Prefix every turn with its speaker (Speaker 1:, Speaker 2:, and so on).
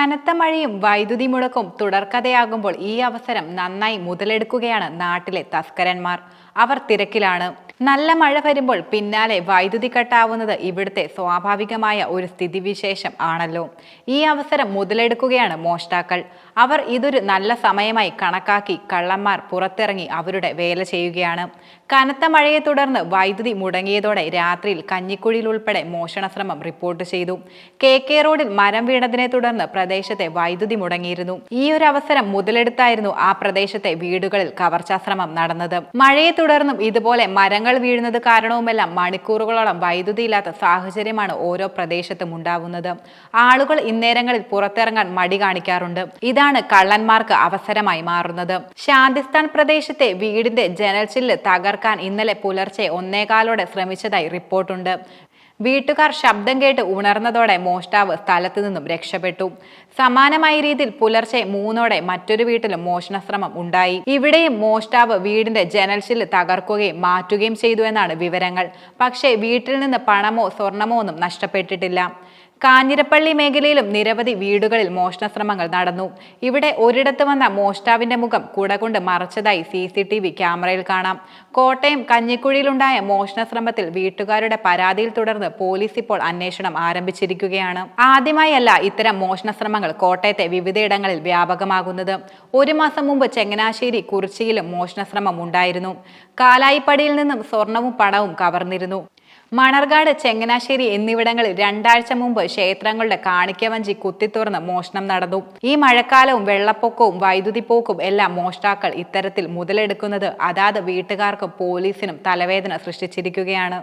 Speaker 1: കനത്ത മഴയും വൈദ്യുതി മുടക്കും തുടർക്കഥയാകുമ്പോൾ ഈ അവസരം നന്നായി മുതലെടുക്കുകയാണ് നാട്ടിലെ തസ്കരന്മാർ. അവർ തിരക്കിലാണ്. നല്ല മഴ വരുമ്പോൾ പിന്നാലെ വൈദ്യുതി കട്ടാവുന്നത് ഇവിടുത്തെ സ്വാഭാവികമായ ഒരു സ്ഥിതിവിശേഷം ആണല്ലോ. ഈ അവസരം മുതലെടുക്കുകയാണ് മോഷ്ടാക്കൾ. അവർ ഇതൊരു നല്ല സമയമായി കണക്കാക്കി കള്ളന്മാർ പുറത്തിറങ്ങി അവരുടെ വേല ചെയ്യുകയാണ്. കനത്ത മഴയെ തുടർന്ന് വൈദ്യുതി മുടങ്ങിയതോടെ രാത്രിയിൽ കഞ്ഞിക്കുഴിയിൽ ഉൾപ്പെടെ മോഷണ ശ്രമം റിപ്പോർട്ട് ചെയ്തു. കെ കെ റോഡിൽ മരം വീണതിനെ തുടർന്ന് പ്രദേശത്തെ വൈദ്യുതി മുടങ്ങിയിരുന്നു. ഈ ഒരു അവസരം മുതലെടുത്തായിരുന്നു ആ പ്രദേശത്തെ വീടുകളിൽ കവർച്ചാശ്രമം നടന്നത്. മഴയെ തുടർന്നും ഇതുപോലെ മരങ്ങൾ വീഴുന്നത് കാരണവുമെല്ലാം മണിക്കൂറുകളോളം വൈദ്യുതി ഇല്ലാത്ത സാഹചര്യമാണ് ഓരോ പ്രദേശത്തും ഉണ്ടാവുന്നത്. ആളുകൾ ഇന്നേരങ്ങളിൽ പുറത്തിറങ്ങാൻ മടി കാണിക്കാറുണ്ട്. ഇതാണ് കള്ളന്മാർക്ക് അവസരമായി മാറുന്നത്. ശാന്തിസ്ഥാൻ പ്രദേശത്തെ വീടിന്റെ ജനൽച്ചില്ല് തകർക്കാൻ ഇന്നലെ പുലർച്ചെ ഒന്നേകാലോടെ ശ്രമിച്ചതായി റിപ്പോർട്ടുണ്ട്. വീട്ടുകാർ ശബ്ദം കേട്ട് ഉണർന്നതോടെ മോഷ്ടാവ് സ്ഥലത്തു നിന്നും രക്ഷപ്പെട്ടു. സമാനമായ രീതിയിൽ പുലർച്ചെ മൂന്നോടെ മറ്റൊരു വീട്ടിലും മോഷണശ്രമം ഉണ്ടായി. ഇവിടെയും മോഷ്ടാവ് വീടിന്റെ ജനൽശിൽ തകർക്കുകയും മാറ്റുകയും ചെയ്തു എന്നാണ് വിവരങ്ങൾ. പക്ഷേ വീട്ടിൽ നിന്ന് പണമോ സ്വർണമോ ഒന്നും നഷ്ടപ്പെട്ടിട്ടില്ല. കാഞ്ഞിരപ്പള്ളി മേഖലയിലും നിരവധി വീടുകളിൽ മോഷണശ്രമങ്ങൾ നടന്നു. ഇവിടെ ഒരിടത്ത് വന്ന മോഷ്ടാവിന്റെ മുഖം കുടകൊണ്ട് മറച്ചതായി സി സി ടി വി ക്യാമറയിൽ കാണാം. കോട്ടയം കഞ്ഞിക്കുഴിയിലുണ്ടായ മോഷണശ്രമത്തിൽ വീട്ടുകാരുടെ പരാതിയിൽ തുടർന്ന് പോലീസ് ഇപ്പോൾ അന്വേഷണം ആരംഭിച്ചിരിക്കുകയാണ്. ആദ്യമായല്ല ഇത്തരം മോഷണശ്രമങ്ങൾ കോട്ടയത്തെ വിവിധയിടങ്ങളിൽ വ്യാപകമാകുന്നത്. ഒരു മാസം മുമ്പ് ചെങ്ങനാശ്ശേരി കുറിച്ചിയിലും മോഷണശ്രമം ഉണ്ടായിരുന്നു. കാലായിപ്പടിയിൽ നിന്നും സ്വർണവും പണവും കവർന്നിരുന്നു. മണർകാട് ചെങ്ങനാശ്ശേരി എന്നിവിടങ്ങളിൽ രണ്ടാഴ്ച മുമ്പ് ക്ഷേത്രങ്ങളുടെ കാണിക്കവഞ്ചി കുത്തിത്തുറന്ന് മോഷണം നടന്നു. ഈ മഴക്കാലവും വെള്ളപ്പൊക്കവും വൈദ്യുതി പോക്കും എല്ലാം മോഷ്ടാക്കൾ ഇത്തരത്തിൽ മുതലെടുക്കുന്നത്. അതാത് വീട്ടുകാർക്കും പോലീസിനും തലവേദന സൃഷ്ടിച്ചിരിക്കുകയാണ്.